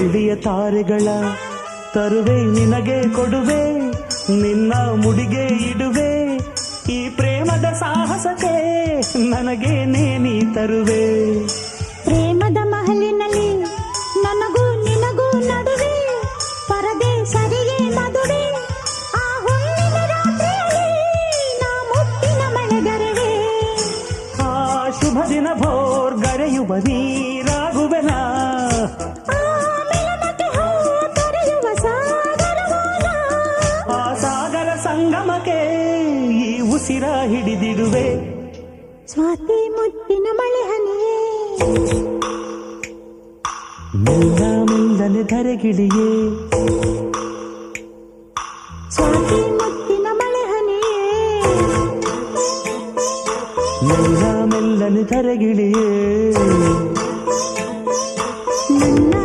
ಬೆಳ್ಳಿಯ ತಾರೆಗಳ ತರುವೆ ನಿನಗೆ ಕೊಡುವೆ ನಿನ್ನ ಮುಡಿಗೆ ಇಡುವೆ. ಈ ಪ್ರೇಮದ ಸಾಹಸಕ್ಕೆ ನನಗೆ ನೇನಿ ತರುವೆ. ಪ್ರೇಮದ ಮಹಲಿನಲ್ಲಿ ನನಗೂ ನಿನಗೂ ನಡುವೆ ಪರದೆ ಸರಿಗೆ ಮದುವೆ ಆ ಹುಣ್ಣಿನ ರಾತ್ರಿಯಲ್ಲಿ ನಾ ಮುತ್ತಿನ ಮಳೆಗರೆವೆ. ಆ ಶುಭ ದಿನ ಭೋರ್ ಗರೆಯುವ ನೀರಾಗುವೆನ ಸಂಗಮಕ್ಕೆ ಈ ಉಸಿರ ಹಿಡಿದಿಡುವೆ. ಸ್ವಾತಿ ಮುತ್ತಿನ ಮಳೆ ಹನಿಯೇ. ಮೆಲ್ಲ ಮೆಲ್ಲನೆ ಧರೆಗಿಳಿಯೇ. ಸ್ವಾತಿ ಮುತ್ತಿನ ಮಳೆ ಹನಿಯೇ. ಮೆಲ್ಲ ಮೆಲ್ಲನೆ ಧರೆಗಿಳಿಯೇ. ನನ್ನ